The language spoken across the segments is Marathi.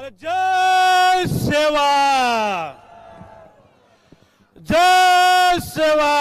अरे जय सेवा! जय सेवा!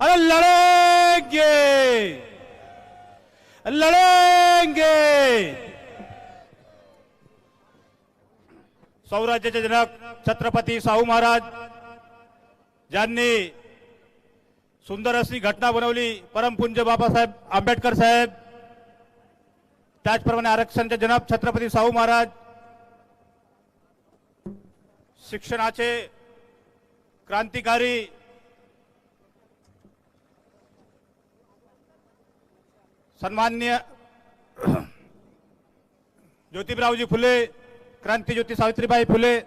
अरे लड़ेंगे! लड़ेंगे! सौराज्याचे जनक छत्रपती शाहू महाराज ज्यांनी सुंदर अशी घटना बनवली परमपुंज बाबासाहेब आंबेडकर साहेब त्याचप्रमाणे आरक्षणचे जनक छत्रपती शाहू महाराज शिक्षणाचे क्रांतिकारी सन्मान्य ज्योतिबरावजी फुले क्रांतीज्योती सावित्रीबाई फुले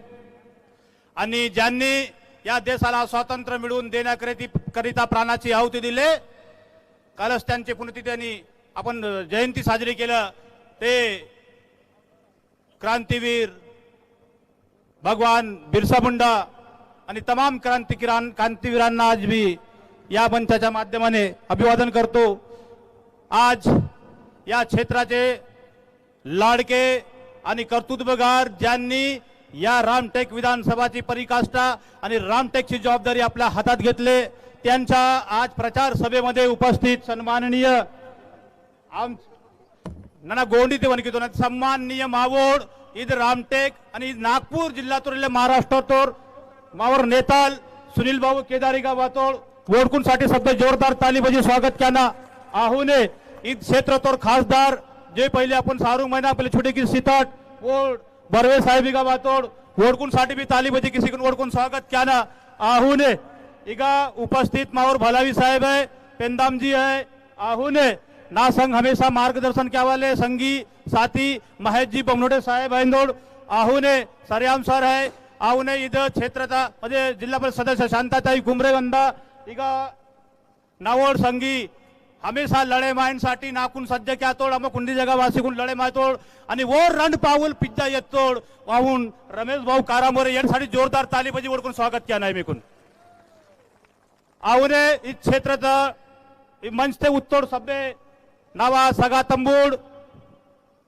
आणि ज्यांनी या देशाला स्वातंत्र्य मिळवून देण्याकरिता प्राणाची आहुती दिले कालच त्यांची पुण्यतिथी आपण जयंती साजरी केलं. ते क्रांतीवीर भगवान बिरसा मुंडा आणि तमाम क्रांतिकिरां क्रांतीवीरांना आज मी या मंचाच्या माध्यमाने अभिवादन करतो. आज या क्षेत्राचे लाडके आणि कर्तृत्वगार ज्यांनी या रामटेक विधानसभाची परिकाष्ठा आणि रामटेकची जबाबदारी आपल्या हातात घेतले त्यांच्या आज प्रचार सभेमध्ये उपस्थित सन्माननीय आम नाना गोंडी ते वनकितो ना सम्माननीय मावोड इद रामटेक आणि नागपूर जिल्ह्यातून महाराष्ट्रातोर मावर नेताल सुनील भाऊ केदारिका वातोळ वोडकूनसाठी सध्या जोरदार तालीबाजी स्वागत केना आहुने ईद क्षेत्रातोर खासदार जे पहिले आपण सारू महिना पहिले छोटे की सिताट वोड बर्वे साहेबिका वातोड वोडकूनसाठी बी तालीबाजी किसी को वोडकून स्वागत केना आहुने इगा उपस्थित मावर भलावी साहेब आहे पेंदामजी आहे. आहुने ना संघ हमेशा मार्गदर्शन क्या वाले संगी साथी महेश जी बमनोटे साहेब आहोने आहुने सरेआम सर है आहुने इथं क्षेत्रता म्हणजे जिल्हा परिषद सदस्य शांताताई घुमरेगंदा इगा नावोड संगी हमेशा लड़े माइनसाठी नाकून सज्ज क्या तोड आम्हा कुंडी जगावासिकून लड़े माय तोड आणि वो रण पाऊल पिज्जा ये तोड वाहून रमेश भाऊ कारामोरे यांसाठी जोरदार तालीबाजी कुन स्वागत किया नाही मेकून आहुने इस क्षेत्र मंच ते उत्तोड सबे नावा सगा तंबूड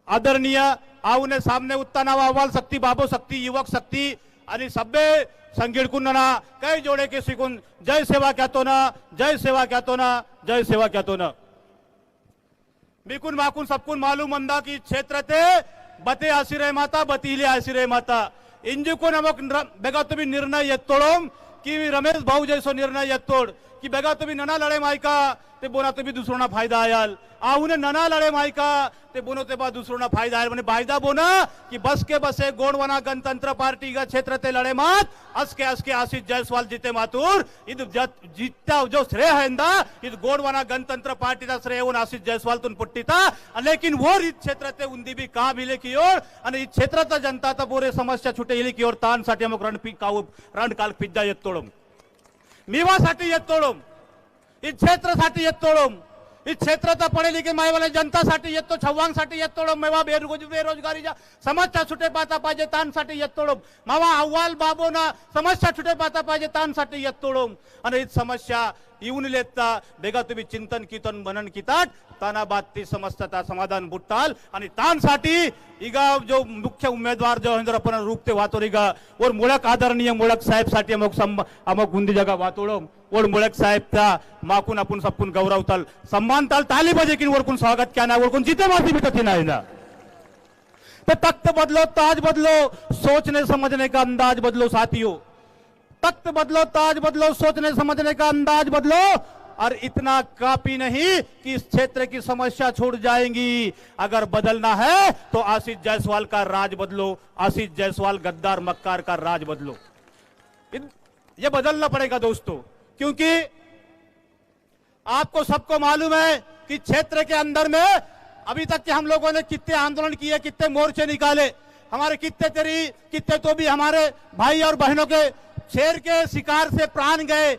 आदरणीय आऊने सामने उत्ता नावा अहवाल शक्ती बाबो शक्ती युवक शक्ती आणि सभ्य संगीडकून ना काही जोडे के शिकून जय सेवा कहतो ना जय सेवा कहतो ना जय सेवा कहतो ना। बिकून माकून सबकून मालूम मंदा की क्षेत्र ते बते आशिरे माता बतीले आशिरे माता। इंजिकून अमक बेगा तुम्ही निर्णय येतोडोम की रमेश भाऊ जैसो निर्णय येतोड। की बेगा तुम्ही नना लढे मायका ते बोना तुम्ही दुसरोना फायदा आयाल. आहुने नना लढे मायका ते बोनो ते बा दुसरोना फायदा आयल. म्हणजे फायदा बोना की बस के बसे गोडवना गणतंत्र पार्टी का क्षेत्र ते लढे मात असके असके आशिष जयसवाल जिते मातूर. इद जत- जित्ता जो श्रेय है इंदा इद गोडवाना गणतंत्र पार्टी का श्रेय होऊन आशिष जयसवाल तुन पुट्टीता. लेकिन वो इस क्षेत्र ते उंदी भी का मिले की ओर आणि इस क्षेत्र जनता तर बोरे समस्या छुटे की ओर तानसाठी मग रण पी काऊ रण काल पिज्जा येत तोडम. मीवासाठी येत तोडम इस येत तोडम ही क्षेत्र तर पडेल लिखे माय मला जनतासाठी येतो छव्वांसाठी येत मेवा बेरोज बेरोजगारीच्या समस्या सुटे पाहता पाहिजे तानसाठी येत मावा अव्वाल बाबोना समस्या सुटे पाहता पाहिजे तानसाठी येत आणि ही समस्या येऊन लेता बेगा तुम्ही चिंतन कीर्तन मनन कितात ताना ती समस्या ता समाधान बुटताल आणि तानसाठी इगा जो मुख्य उमेदवार जो हिंद्र आपण रूपते वातोर इगा वर मुळक आदरणीय मुळक साहेबसाठी अमोक अमुक संभ अमुक गुंदी जगा वाहतोळ और मुळक साहेब त्या माकून आपण सबकून गौरवताल. सम्मानताल ताली बजे की वरकून स्वागत क्या ना वरकून जिथे माती भेटत नाही ना. तो तख्त बदलो, ताज बदलो सोचने समझने का अंदाज बदलो साथियों. तख्त बदलो, ताज बदलो सोचने समझने का अंदाज बदलो. और इतना काफ़ी नहीं कि इस क्षेत्र की समस्या छूट जाएँगी. अगर बदलना है तो आशीष जायसवाल का राज बदलो, आशीष जायसवाल, गद्दार मक्कार का राज बदलो. ये बदलना पड़ेगा दोस्तों. क्योंकि आपको सबको मालूम है कि क्षेत्र के अंदर में अभी तक के हम लोगों ने कितने आंदोलन किए, कितने मोर्चे निकाले। हमारे कितने तेरी, कितने तो भी हमारे भाई और बहनों के शेर के शिकार से प्राण गए।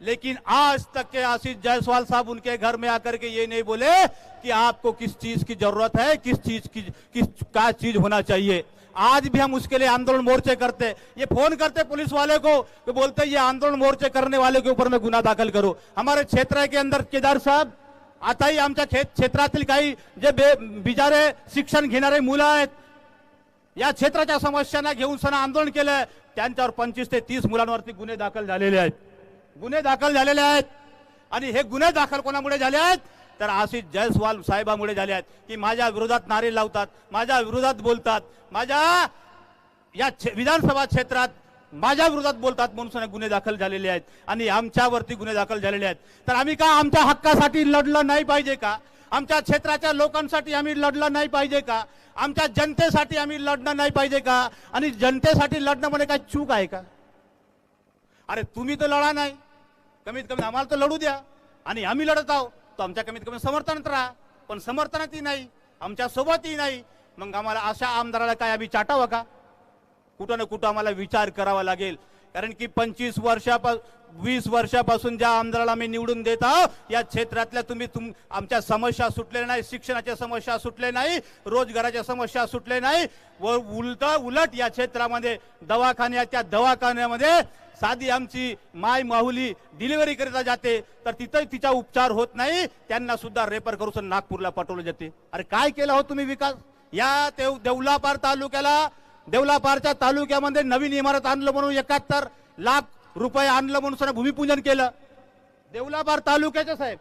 लेकिन आज तक के आशीष जायसवाल साहब उनके घर में आकर के ये नहीं बोले कि आपको किस चीज़ की ज़रूरत है, किस चीज़ की, किस का चीज़ होना चाहिए। आज भी हम उसके लिए आंदोलन मोर्चे करते ये फोन करते पुलिस वाले को तो बोलते ये आंदोलन मोर्चे करने वाले के ऊपर मैं गुन्हा दाखल करो। हमारे क्षेत्र के अंदर केदार साहब आताही आमच्या क्षेत्रातील काही जे बे बिजारे शिक्षण घेणारे मुलं आहेत या क्षेत्राच्या समस्यांना घेऊन सण आंदोलन केलं त्यांच्यावर पंचवीस ते तीस मुलांवरती गुन्हे दाखल झालेले आहेत. गुन्हे दाखल झालेले आहेत. आणि हे गुन्हे दाखल कोणामुळे झाले आहेत? तर आशिष जयस्वाल साहेबामुळे झाले आहेत की माझ्या विरोधात नारे लावतात माझ्या विरोधात बोलतात माझ्या या विधानसभा क्षेत्रात माझ्या विरोधात बोलतात म्हणून गुन्हे दाखल झालेले आहेत आणि आमच्यावरती गुन्हे दाखल झालेले आहेत. तर आम्ही का आमच्या हक्कासाठी लढलं नाही पाहिजे का? आमच्या क्षेत्राच्या लोकांसाठी आम्ही लढलं नाही पाहिजे का? आमच्या जनतेसाठी आम्ही लढणं नाही पाहिजे का? आणि जनतेसाठी लढणं म्हणजे काय चूक आहे का? अरे तुम्ही तर लढा नाही. कमीत कमी आम्हाला तर लढू द्या. आणि आम्ही लढत आहोत. तर आमच्या कमीत कमी समर्थनात राहा. पण समर्थनातही नाही आमच्या सोबतही नाही. मग आम्हाला अशा आमदाराला काय आम्ही चाटावं का? कुठं ना कुठं आम्हाला विचार करावा लागेल. कारण की पंचवीस वर्षापा वीस वर्षापासून ज्या आमदाराला आम्ही निवडून देत आहोत या क्षेत्रातल्या तुम्ही तुम आमच्या समस्या सुटल्या नाही शिक्षणाच्या समस्या सुटल्या नाही रोजगाराच्या समस्या सुटल्या नाही. व उलट उलट या क्षेत्रामध्ये दवाखान्याच्या दवाखान्यामध्ये साधी आमची माय माहुली डिलिव्हरी करिता जाते तर तिथं तिचा उपचार होत नाही त्यांना सुद्धा रेफर करून नागपूरला पाठवलं जाते. अरे काय केला हो तुम्ही विकास? या देव देवलापार तालुक्याला देवलापारच्या तालुक्यामध्ये नवीन इमारत आणलं म्हणून एकाहत्तर लाख रुपये आणलं म्हणून सगळं भूमिपूजन केलं. देवलापार तालुक्याचं साहेब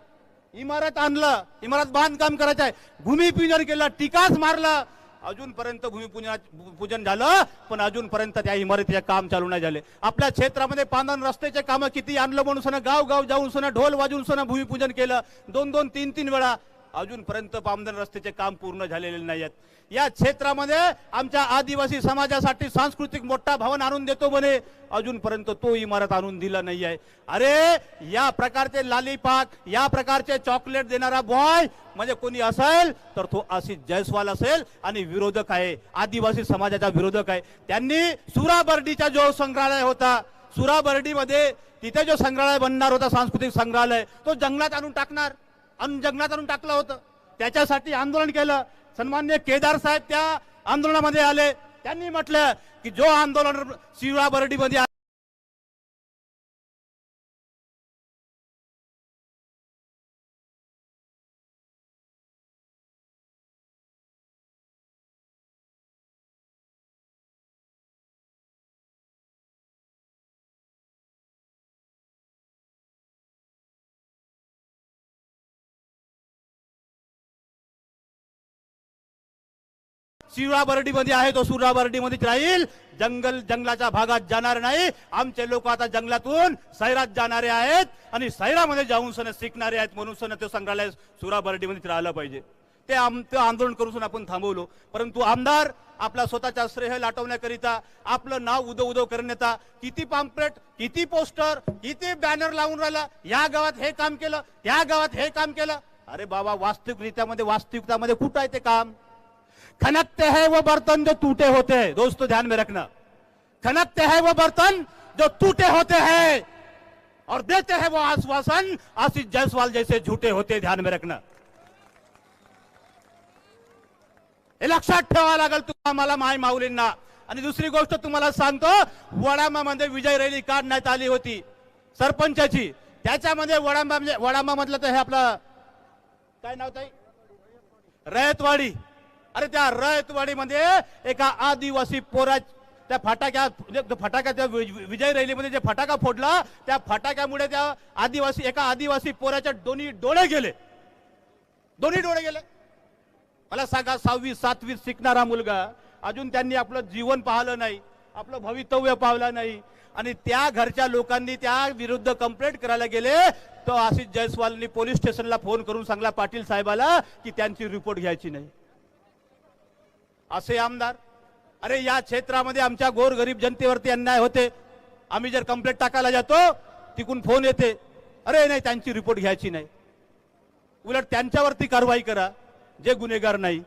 इमारत आणलं इमारत बांधकाम करायचं आहे. भूमिपूजन केलं टीकाच मारलं अजूनपर्यंत भूमिपूजन पूजन झालं पण अजूनपर्यंत त्या इमारतीचे काम चालू नाही झाले. आपल्या क्षेत्रामध्ये पांधन रस्त्याचे कामं किती आणलं म्हणून सण गाव गाव जाऊन सण ढोल वाजून सण भूमिपूजन केलं. दोन दोन तीन तीन वेळा अजूनपर्यंत पामधन रस्त्याचे काम पूर्ण झालेले नाही आहेत या क्षेत्रामध्ये आमच्या आदिवासी समाजासाठी सांस्कृतिक मोठा भवन आणून देतो म्हणे. अजूनपर्यंत तो इमारत आणून दिला नाही आहे अरे या प्रकारचे लालीपाक या प्रकारचे चॉकलेट देणारा बॉय म्हणजे कोणी असेल तर तो आशिष जयस्वाल असेल आणि विरोधक आहे. आदिवासी समाजाचा विरोधक आहे. त्यांनी सुराबर्डीचा जो संग्रहालय होता सुराबर्डीमध्ये तिथे जो संग्रहालय बनणार होता सांस्कृतिक संग्रहालय तो जंगलात आणून टाकणार. आणि जंगलात आणून टाकलं होतं. त्याच्यासाठी आंदोलन केलं. सन्मान्य केदार साहेब त्या आंदोलनामध्ये आले. त्यांनी म्हटलं की जो आंदोलन शिवराबर्डीमध्ये शिवराबर्डीमध्ये आहे तो सुराबर्डीमध्येच राहील. जंगल जंगलाच्या भागात जाणार नाही. आमचे लोक आता जंगलातून सैरात जाणारे आहेत आणि सैरामध्ये जाऊन सण शिकणारे आहेत म्हणून सण ते संग्रहालय सुराबर्डीमध्येच राहिलं पाहिजे. ते आम ते आंदोलन करून सण आपण थांबवलो. परंतु आमदार आपला स्वतःचा श्रेय लाटवण्याकरिता आपलं नाव उदो उदो करण्याचा किती पॅम्पलेट किती पोस्टर किती बॅनर लावून राहिला. या गावात हे काम केलं त्या गावात हे काम केलं. अरे बाबा वास्तविकरित्यामध्ये वास्तविकतामध्ये कुठं आहे ते काम? खनकते हैं वो बर्तन जो टूटे होते हैं। दोस्तों ध्यान में रखना। खनकते हैं वो बर्तन जो टूटे होते हैं। और देते हैं वो आश्वासन आशीष जायसवाल जैसे झूठे होते ध्यान में रखना। हे लक्षात ठेवावं लागेल तुम्हाला माय माऊलींना। आणि दुसरी गोष्ट तुम्हाला सांगतो वडामामध्ये विजय रॅली काढण्यात आली होती सरपंचाची. त्याच्यामध्ये वडामा म्हणजे वडामा म्हटलं तर हे आपलं काय नाव ताई? रयतवाडी. अरे त्या रयतवाडीमध्ये एका आदिवासी पोरा त्या फटाक्या म्हणजे फटाक्या त्या विजय रॅलीमध्ये जे फटाका फोडला त्या फटाक्यामुळे त्या आदिवासी एका आदिवासी पोराच्या दोन्ही डोळे गेले. दोन्ही डोळे गेले. मला सांगा सहावी सातवी शिकणारा मुलगा अजून त्यांनी आपलं जीवन पाहिलं नाही आपलं भवितव्य पाहिलं नाही आणि त्या घरच्या लोकांनी त्या विरुद्ध कंप्लेंट करायला गेले तो आशिष जयस्वालनी पोलीस स्टेशनला फोन करून सांगला पाटील साहेबाला की त्यांची रिपोर्ट घ्यायची नाही. असे आमदार अरे या क्षेत्रामध्ये आमच्या गोरगरीब जनतेवरती अन्याय होते. आम्ही जर कंप्लेंट टाकायला जातो तिकून फोन येते. अरे नाही त्यांची रिपोर्ट घ्यायची नाही. उलट त्यांच्यावरती कारवाई करा जे गुन्हेगार नाही.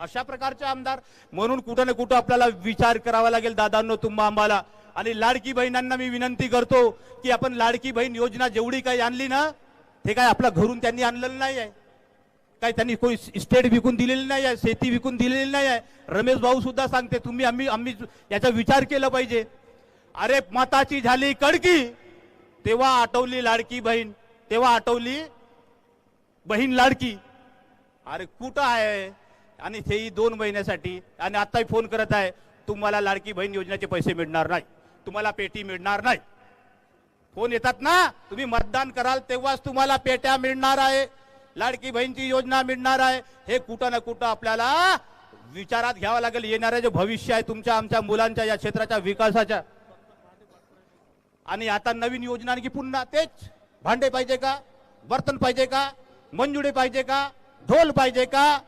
अशा प्रकारचे आमदार म्हणून कुठं ना कुठं आपल्याला विचार करावा लागेल दादांनो तुम्हा आम्हाला. आणि लाडकी बहिणांना मी विनंती करतो की आपण लाडकी बहीण योजना जेवढी काही आणली ना ते काय आपल्या घरून त्यांनी आणलेलं नाही आहे. काय त्यांनी कोणी स्टेट विकून दिलेली नाही आहे शेती विकून दिलेली नाही आहे. रमेश भाऊ सुद्धा सांगते तुम्ही आम्ही आम्ही याचा विचार केला पाहिजे. अरे माताची झाली कडकी तेव्हा आठवली लाडकी बहीण तेव्हा आठवली बहीण लाडकी. अरे कुठं आहे? आणि तेही दोन महिन्यासाठी. आणि आत्ताही फोन करत आहे तुम्हाला लाडकी बहीण योजनेचे पैसे मिळणार नाही. तुम्हाला पेटी मिळणार नाही. फोन येतात ना? तुम्ही मतदान कराल तेव्हाच तुम्हाला पेट्या मिळणार आहे. लाडकी बहीणची योजना मिळणार आहे. हे कुठं ना कुठं आपल्याला विचारात घ्यावं लागेल. येणारे जे भविष्य आहे तुमच्या आमच्या मुलांच्या या क्षेत्राच्या विकासाच्या. आणि आता नवीन योजना आणखी पुन्हा तेच. भांडे पाहिजे का? बर्तन पाहिजे का? मंजुडे पाहिजे का? ढोल पाहिजे का?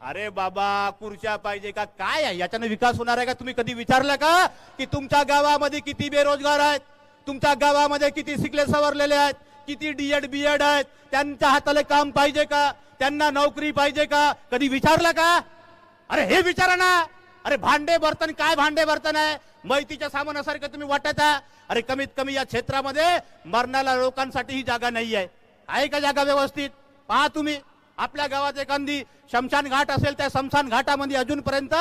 अरे बाबा खुर्च्या पाहिजे का? काय आहे? याच्यानं विकास होणार आहे का? तुम्ही कधी विचारलं का? की तुमच्या गावामध्ये किती बेरोजगार आहेत? तुमच्या गावामध्ये किती शिकले सवरलेले आहेत? किती डीएड बीएड आहेत? त्यांच्या हाताला काम पाहिजे का? त्यांना नोकरी पाहिजे का? कधी विचारलं का? अरे हे विचारा ना. अरे भांडे बर्तन काय भांडे बर्तन आहे? मैतीच्या सामानासारखं तुम्ही वाटत आहे अरे कमीत कमी या क्षेत्रामध्ये मरणाऱ्या लोकांसाठी ही जागा नाही आहे. का जागा व्यवस्थित? पहा तुम्ही. आपल्या गावात एखादी शमशान घाट असेल त्या शमशान घाटामध्ये अजूनपर्यंत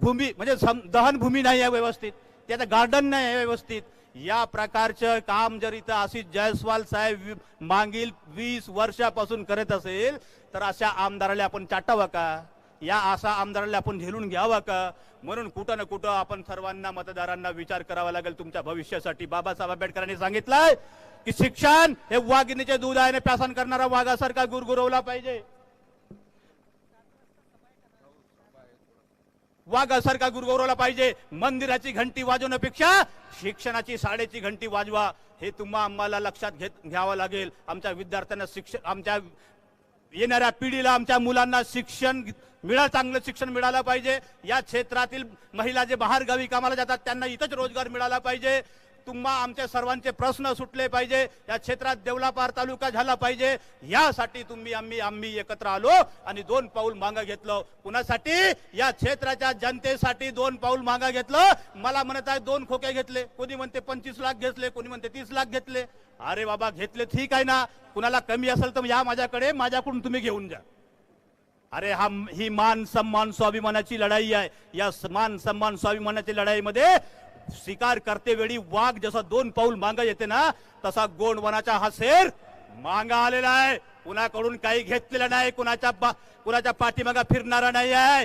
भूमी म्हणजे सम- दहनभूमी नाही आहे व्यवस्थित. त्याचं गार्डन नाही आहे व्यवस्थित. या प्रकारचं काम जर इथं आशिष जयस्वाल साहेब मागील वीस वर्षापासून करत असेल तर अशा आमदाराला आपण चाटावं का? या असा आमदाराला आपण झेलून घ्यावं का? म्हणून कुठं ना कुठं आपण सर्वांना मतदारांना विचार करावा लागेल तुमच्या भविष्यासाठी. बाबासाहेब आंबेडकरांनी सांगितलंय की शिक्षण हे वाघिणीचे दूध आहे प्यासन करणारा वाघासारखा गुरगुरवला पाहिजे. वाघासारखा गुरुगौरवला पाहिजे. मंदिराची घंटी वाजवण्यापेक्षा शिक्षणाची साडेची घंटी वाजवा. हे तुम्हा आम्हाला लक्षात घेत घ्यावं लागेल. आमच्या विद्यार्थ्यांना शिक्षण आमच्या येणाऱ्या पिढीला आमच्या मुलांना शिक्षण मिळा चांगलं शिक्षण मिळालं पाहिजे. या क्षेत्रातील महिला जे बाहेरगावी कामाला जातात त्यांना इथंच रोजगार मिळाला पाहिजे. तुम्हा आमच्या सर्वांचे प्रश्न सुटले पाहिजे. या क्षेत्रात देवलापार तालुका झाला पाहिजे. यासाठी तुम्ही आम्ही आम्ही एकत्र आलो आणि दोन पाऊल मागं घेतलं. कुणासाठी? या क्षेत्राच्या जनतेसाठी दोन पाऊल मागं घेतलं. मला म्हणत आहे दोन खोके घेतले. कोणी म्हणते पंचवीस लाख घेतले कोणी म्हणते तीस लाख घेतले. अरे बाबा घेतले ठीक आहे ना. कुणाला कमी असेल तर या माझ्याकडे माझ्याकडून तुम्ही घेऊन जा. अरे हा ही मान सन्मान स्वाभिमानाची लढाई आहे. या मान सन्मान स्वाभिमानाची लढाईमध्ये स्वीकार करते वेळी वाघ जसा दोन पाऊल मांगा येते ना तसा गोंडवनाचा हा शेर मांगा आलेला आहे. कुणाकडून काही घेतलेलं नाही कुणाच्या कुणाच्या पाठीमागा फिरणारा नाही आहे.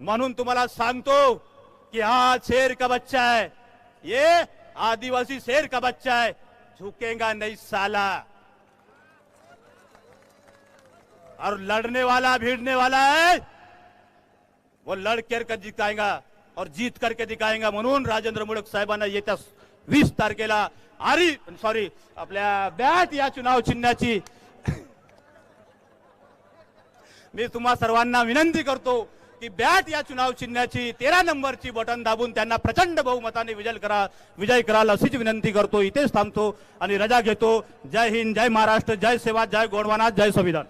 म्हणून तुम्हाला सांगतो की हा शेर का बच्चा है ये आदिवासी शेर का बच्चा है झुकेगा नहीं साला. और लड़ने वाला भिड़ने वाला है वो लड़ कर जिताएगा। और जीत करके दिखाएंगा म्हणून राजेंद्र मुळक साहेबांना येत्या वीस तारखेला आरी सॉरी आपल्या बॅट या चुनाव चिन्हाची. मी तुम्हा सर्वांना विनंती करतो की बॅट या चुनाव चिन्हाची तेरा नंबरची बटन दाबून त्यांना प्रचंड बहुमताने विजय करा विजय कराल अशीच विनंती करतो. इथेच थांबतो आणि रजा घेतो. जय हिंद जय महाराष्ट्र जय सेवा जय गोडवाना जय संविधान.